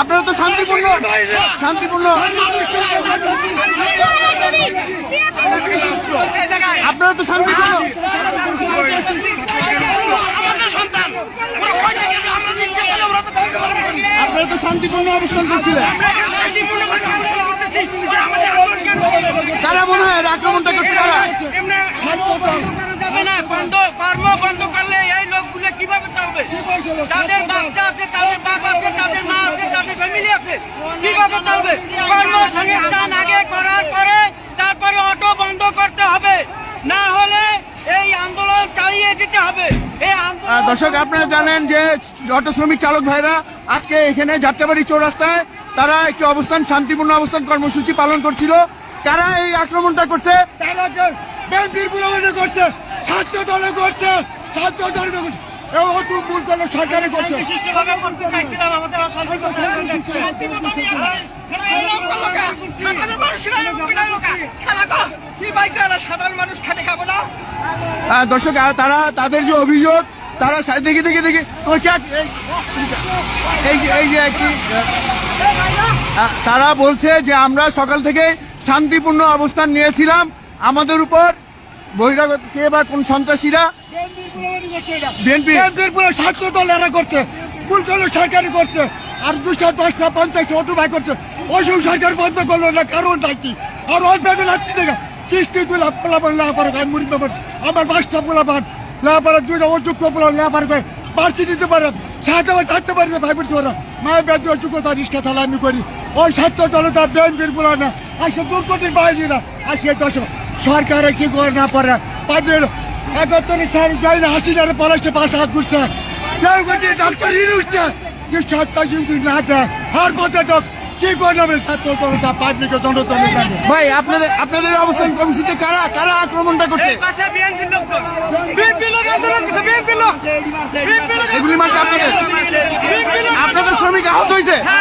আপনারা তো শান্তিপূর্ণ। শান্তিপূর্ণ। আপনারা তো শান্তিপূর্ণ। আপনারা তো শান্তিপূর্ণ অবস্থান করছিলেন? কারা মনে হয় আক্রমণটা করছে কারা? বন্ধ কর্ম বন্ধ কীভাবে চলবে তাদের বাচ্চা আছে তাদের বাপ আছে তাদের মা আছে তাদের ফ্যামিলি আছে। কীভাবে চলবে কর্মসংস্থান আগে করার পরে তারপরে অটো বন্ধ করতে হবে। না হলে এই আন্দোলন চালিয়ে যেতে হবে। এই আন্দোলন দর্শক আপনারা জানেন যে অটো শ্রমিক চালক ভাইরা আজকে এখানে যাত্রাবাড়ি চৌরাস্তায় তারা একটি অবস্থান শান্তিপূর্ণ অবস্থান কর্মসূচি পালন করছিল। তারা এই আক্রমণটা করছে। বিরোধী করছে ছাত্র দলে করছে ছাত্র দলে করছে। ভুল করল সরকারে দর্শক তারা তাদের যে অভিযোগ তারা দেখি দেখি দেখি। এই- এই যে- তারা বলছে যে আমরা সকাল থেকে শান্তিপূর্ণ অবস্থান নিয়েছিলাম আমাদের উপর। বহিরাগত কে বা কোন সন্ত্রাসীরা? বিএনপি। পুরো ছাত্র দল এরা করছে। ভুল করল সরকারি করছে। আর দুশো দশটা পঞ্চাশটা অটো ভাই করছে। ওসব সরকার বন্ধ করল না, কারণ নাকি আর লাগছে দেখা কিস্তি করলাম লাভার আমি মুড়ি ব্যাপার আমার বাসটা পোলাপান লাভার দুইটা অযোগ্য পোলা লাভার করে পার্সি দিতে পারেন সাহায্য থাকতে পারবে ভাই বলছি ওরা মায়ের ব্যাগ অযোগ্যতা রিক্সা চালা আমি করি। ওই ছাত্র দলটা বিএনপির পোলা না। আজকে দু কোটির বাইরে না। আজকে দশ সরকারে কি করে না পারে? পাবেন একত্তরে চার যাই না হাসি যারে পলাশে পাশে হাত ঘুরছে। কেউ করছে ডাক্তার ইনুসছে যে সত্তা কিন্তু না দেয়। আর কথা তো কি করে নেবে ছাত্র জনতা পাবলিকের জনতা ভাই আপনাদের আপনাদের অবস্থান কর্মসূচিতে কারা কারা আক্রমণটা করছে? এগুলি মারছে আপনাদের? আপনাদের শ্রমিক আহত হয়েছে? আহ,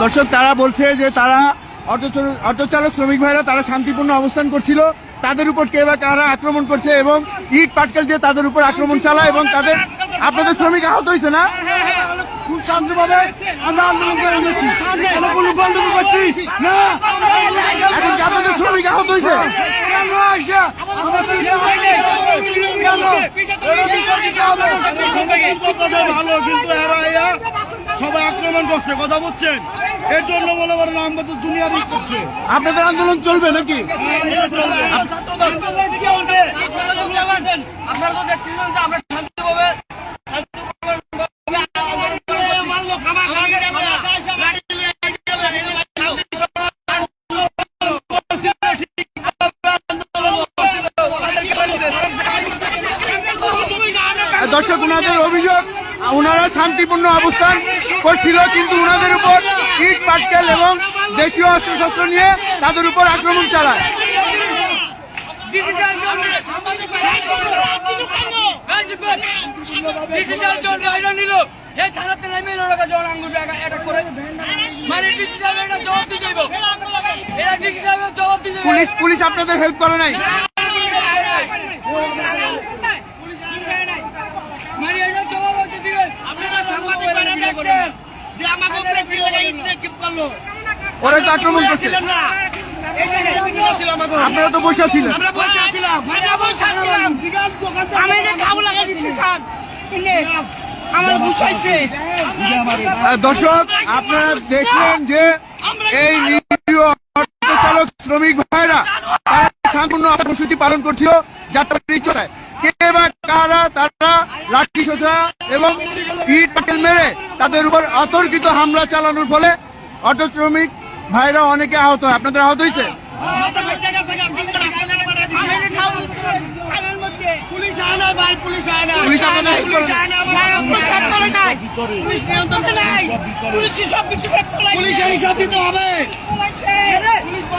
দর্শক, তারা বলছে যে তারা অটো চালক- শ্রমিক ভাইরা তারা শান্তিপূর্ণ অবস্থান করছিল। তাদের উপর কে বা কারা আক্রমণ করছে এবং ইট পাটকেল দিয়ে তাদের উপর আক্রমণ চালায় এবং তাদের, আপনাদের শ্রমিক আহত হয়েছে না? খুব শান্তভাবে আমরা আন্দোলন করে আমরা কোনো গন্ডগোল করছি না। এখন আপনাদের শ্রমিক আহত হয়েছে? আমাদের ভালো কিন্তু এরা সবাই আক্রমণ করছে কথা বুঝছেন এর জন্য মনে করেন আমরা তো দুনিয়া করছে। আপনাদের আন্দোলন চলবে নাকি? আপনারা শান্তিপূর্ণ অবস্থান করছিল কিন্তু উনাদের উপর ইট পাটকেল এবং দেশীয় অস্ত্রশস্ত্র নিয়ে তাদের উপর আক্রমণ চালায়। ডিসিশন জন্য ডিসিশন হেল্প এটা নিল এই থানাতে নেমে এলো ওরা যখন আঙ্গুর অ্যাটাক করে মানে ডিসিশন এটা জবাব দিয়ে যাইব এরা ডিসিশন জবাব দিয়ে যাবে পুলিশ পুলিশ আপনাদের হেল্প করে নাই মানে এটা জবাব হচ্ছে দিবেন আপনারা সাংবাদিক বাইরে দেখছেন যে আমাকে উপরে কি করল ওরা তো আক্রমণ করছে আপনারা তো বসে ছিলেন। আমরা বসে আছিলাম আমরা বসে আমি যে খাব লাগা দিচ্ছি স্যার। আমার বুঝাইছে দর্শক আপনারা দেখলেন যে এই নিরীহ চালক শ্রমিক ভাইরা তারা শান্তপূর্ণ কর্মসূচি পালন করছিল যাত্রা চলায় সোজা এবং ইট মেরে তাদের উপর অতর্কিত হামলা চালানোর ফলে অটো শ্রমিক ভাইরা অনেকে আহত হয়। আপনাদের আহত হয়েছে?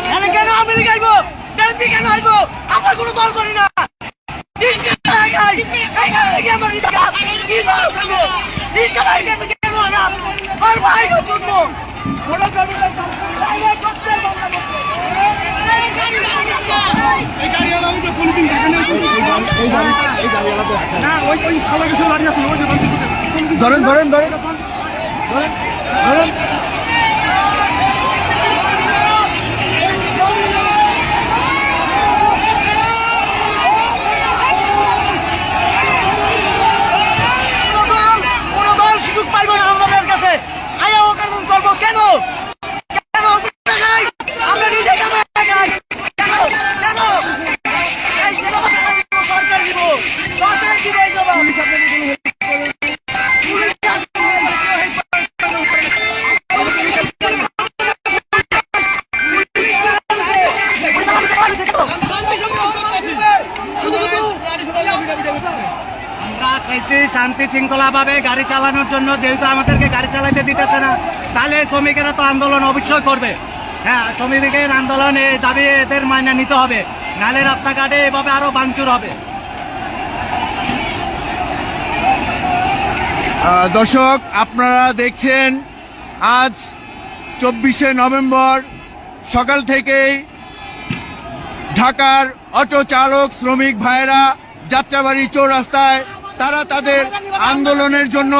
কেন কেন আইবো? আমরা কোনো দল করি না। কেন আর বাইরে করতে এই গাড়ি ওই যে পুলিশ দেখানো না ওই ওই সবাই কিছু লাঠি আছে? ওই যে বন্ধ করতে। ধরেন। ধরেন ধরেন। আমরা চাইছি শান্তি শৃঙ্খলা ভাবে গাড়ি চালানোর জন্য, যেহেতু আমাদেরকে গাড়ি চালাতে দিতেছে না, তাহলে শ্রমিকেরা তো আন্দোলন অবশ্যই করবে। হ্যাঁ শ্রমিকের আন্দোলন এই দাবি এদের মাইনে নিতে হবে নালে রাস্তাঘাটে এভাবে আরও বাঞ্চুর হবে। দর্শক, আপনারা দেখছেন, আজ চব্বিশে নভেম্বর সকাল থেকেই ঢাকার অটো চালক, শ্রমিক ভাইরা যাত্রাবাড়ি চৌরাস্তায় তারা তাদের আন্দোলনের জন্য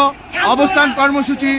অবস্থান কর্মসূচি